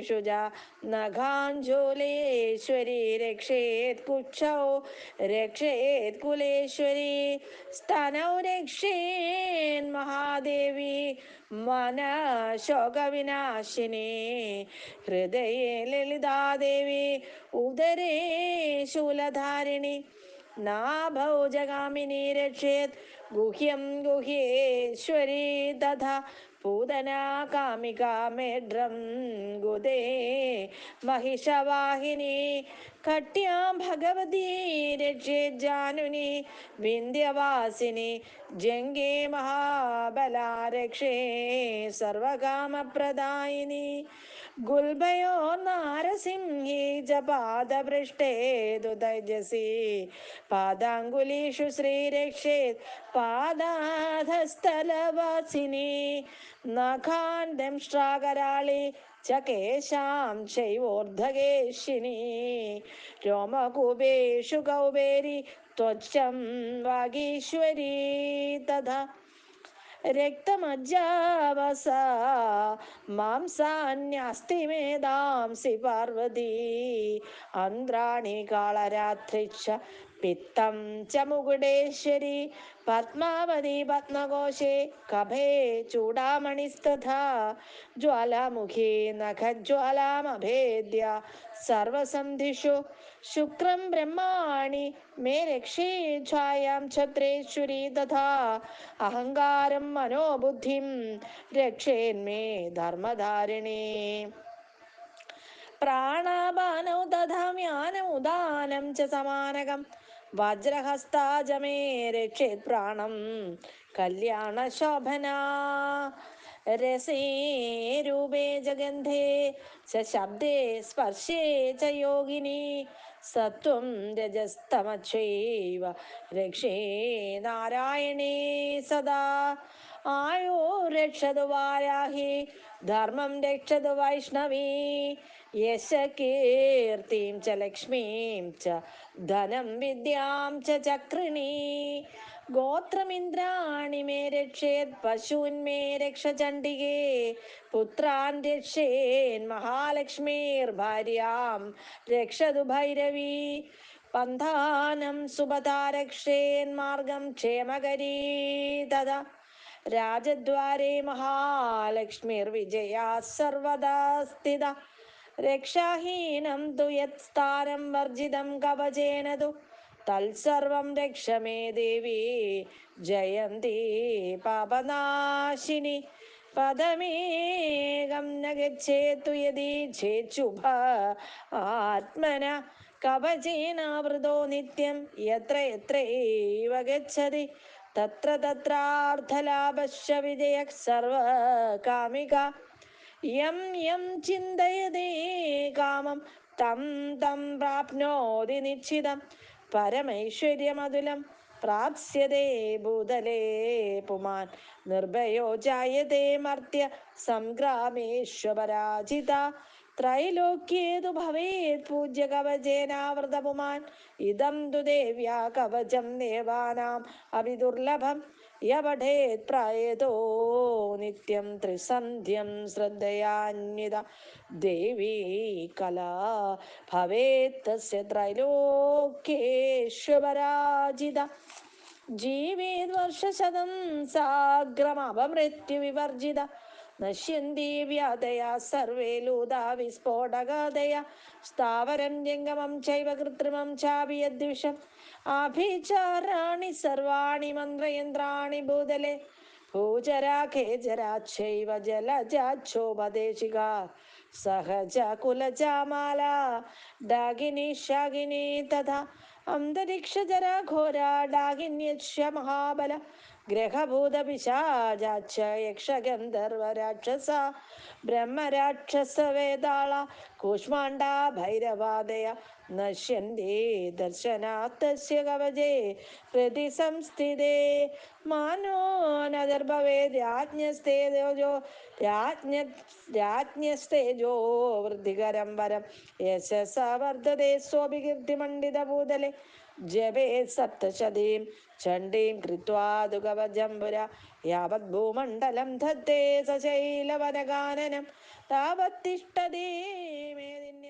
स्तनेषु च नखाञ्जूलेश्वरी रक्षेत् कुक्षौ रक्षेत् कुलेश्वरी स्तनौ रक्षेन्महादेवी मनशोकविनाशिनी हृदये ललितादेवी उदरे शूलधारिणी नाभौ जगामिनी रक्षेत् गुह्यं गुह्येश्वरी तथा പൂതനാകാമികാമേഡ്രം ഗുദേ മഹിഷവാഹിനി കട്ട്യാം ഭഗവതി രക്ഷേ ജാനുനി വിന്ധ്യവാസിനി ജംഗേ മഹാബലാരക്ഷേ സർവകാമപ്രദായിനി महाबला रक्षे सर्वकामप्रदायिनी गुल्भयो नारसिंही च पादपृष्ठे तु तैजसि पादाङ्गुलीषु श्रीरक्षेत् पादाधस्थलवासिनी नखान् दंष्ट्राकराळि च केशां चैवोर्धकेशिनी रोमकूपेषु कौबेरी त्वचं वागीश्वरी तथा രക്തമജ്ജാവസ. മാംസാന്യാസ്തി മേധാംസി പാർവതി. അന്ത്രാണി കാളരാത്രിക്ഷ പിത്തം ച മുകുടേശ്വരി പത്മാവതി പത്മകോശേ കഭേ ചൂടാമണിസ്തഥാ ജ്വാലാമുഖി നഖജ്വാലാമഭേദ്യ സർവസന്ധിഷു ശുക്രം ബ്രഹ്മാണി മേ രക്ഷേ ഛായാം ഛത്രേശ്വരി തഥാ അഹങ്കാരം മനോബുദ്ധിം രക്ഷേന്മേ ധർമ്മധാരിണേ. പ്രാണാപാനൗ തഥാ ദധാമ്യാനമുദാനം ച സമാനകം. വജ്രഹസ്താജ മേ രക്ഷേത് പ്രാണം കല്യാണശോഭന രസേ രൂപേ ജഗന്ധേ ച ശബ്ദേ സ്പർശേ ച യോഗിനി സത്വം രജസ്തമച്ചൈവ രക്ഷേ നാരായണേ സദാ. ആയോ രക്ഷതു വാരാഹി ധർമ്മം രക്ഷതു വൈഷ്ണവീ. യശ കീർത്തിം ച ലക്ഷ്മീം ച ധനം വിദ്യാം ച ചക്രിണീ. ഗോത്രമിന്ദ്രാണി മേ രക്ഷേത് പശൂൻ മേ രക്ഷ ചണ്ഡികേ. പുത്രാൻ രക്ഷേൻ മഹാലക്ഷ്മീർ ഭാര്യാം രക്ഷതു ഭൈരവീ. പന്ഥാനം സുഭതാരക്ഷേൻ മാർഗം ക്ഷേമകരീ. തഥാ രാജദ്വാരേ മഹാലക്ഷ്മിർവിജയാ സർവദാ സ്ഥിത. രക്ഷാഹീനം തു യത് സ്ഥാനം വർജിതം കവചേനതു. തത്സർവം രക്ഷ മേ ദേവി. ജയന്തി പാപനാശിനി. പദമേകം നഗച്ഛേതു ഗച്ഛേതു യദി ചേച്ചുഭ ആത്മന. കവചേനാവൃതോ നിത്യം യത്ര ഗച്ഛതി. തത്ര തത്രാർത്ഥലാഭശ്ച വിജയ സർവകാമിക. യം യം ചിന്തയതി കാമം തം തം പ്രാപ്നോതി നിശ്ചിതം. പരമൈശ്വര്യമതുലം പ്രാപ്സ്യതേ ഭൂതലേ പുമാൻ. നിർഭയോ ജായതേ മർത്യ സംഗ്രാമേശ്വപരാജിത. ത്രൈലോക്യേതു ഭവേത് പൂജ്യ കവചേനാവൃത പുമാൻ ഇതം തു ദേവ്യാ കവചം ദേവാനാം. അഭിദുർലഭം യപഠേത് പ്രായതോ നിത്യം ത്രിസന്ധ്യം ശ്രദ്ധയാന്വിത. ദേവീ കല ഭവേത് തസ്യ ജീവിത് വർഷശതം സാഗ്രമപമൃത്യുവിവർജിത. നശ്യന്തി വ്യാധയാ സർവേ ലൂതാ വിസ്ഫോടകാതയ സ്ഥാവരം ജംഗമം ചൈവ കൃത്രിമം ചാപി യദ്വിഷം ആഭിചാരാണി സർവാണി മന്ത്രയന്ത്രാണി ഭൂതലെ. ഭൂചരാ ഖേചരാച്ചൈവ ജലജാക്ഷോപദേശിക സഹജ കുലജാമാല ഡാഗിനി ശാഗിനി തഥാ. അന്തരീക്ഷജര ഘോര. ഡാഗിന്യക്ഷ മഹാബല. ഗ്രഹഭൂത യക്ഷഗന്ധർവരാക്ഷസ യക്ഷഗന്ധർവ രാക്ഷസ ബ്രഹ്മരാക്ഷസ വേതാള കൂഷ്മാണ്ഡ ഭൈരവാദയ നശ്യന്തി ദർശനാത്തസ്യ കവചേ പ്രതി സംസ്ഥിതേ മാനോ നദർഭവേ രാജ്ഞസ്തേജോ രാജ്ഞ രാജ്ഞസ്തേജോ വൃദ്ധികരം വരം യശസ വർദ്ധതേ സ്വഭികീർത്തിമണ്ഡിത ഭൂതലെ ജപേ സപ്തശതീം ചണ്ഡീം കൃത്വാ ദുഗവജംബുര യാവത് ഭൂമണ്ഡലം ധത്തേ സശൈലവനഗാനനം താവത്തിഷ്ടതേ മേദിന്യാം സന്തതേ